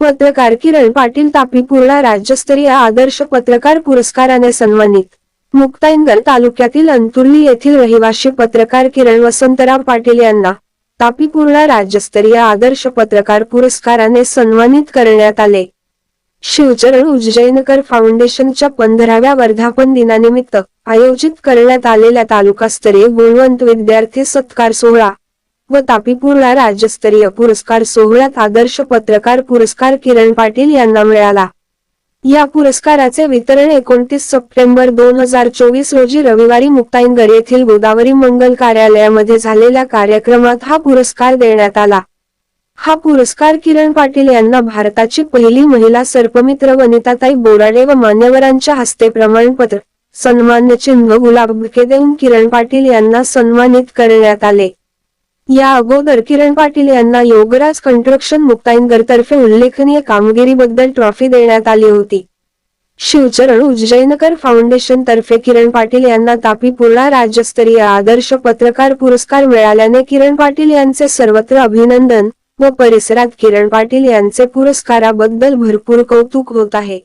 पत्रकार किरण पाटील तापी पूर्ण राज्यस्तरीय आदर्श पत्रकार पुरस्काराने सन्मानित. मुक्ताईनगर तालुक्यातील अंतुर्ली येथील रहिवासी पत्रकार किरण वसंतराव पाटील यांना तापी पूर्णा राज्यस्तरीय आदर्श पत्रकार पुरस्काराने सन्मानित करण्यात आले. शिवचरण उज्जैनकर फाउंडेशनच्या पंधराव्या वर्धापन दिनानिमित्त आयोजित करण्यात आलेल्या तालुकास्तरीय गुणवंत विद्यार्थी सत्कार सोहळा व तापीपूर्णा राज्यस्तरीय पुरस्कार सोहळ्यात आदर्श पत्रकार पुरस्कार किरण पाटील यांना मिळाला. या पुरस्काराचे वितरण एकोणतीस सप्टेंबर दोन हजार चोवीस रोजी रविवारी मुक्ताईनगर येथील गोदावरी मंगल कार्यालयामध्ये झालेल्या कार्यक्रमात हा पुरस्कार देण्यात आला. हा पुरस्कार किरण पाटील यांना भारताची पहिली महिला सर्पमित्र वनिताताई बोराडे व मान्यवरांच्या हस्ते प्रमाणपत्र सन्मान्य चिन्ह गुलाब बुके देऊन किरण पाटील यांना सन्मानित करण्यात आले. या अगोदर किरण पाटील यांना योगराज कंस्ट्रक्शन मुक्ताईनगरतर्फे उल्लेखनीय कामगिरीबद्दल ट्रॉफी देण्यात आली होती. शिवचरण उज्जैनकर फाउंडेशन तर्फे किरण पाटील यांना तापी पूर्णा राज्यस्तरीय आदर्श पत्रकार पुरस्कार मिळाल्याने किरण पाटील यांचे सर्वत्र अभिनंदन व परिसरात किरण पाटील यांचे पुरस्काराबद्दल भरपूर कौतुक होत आहे.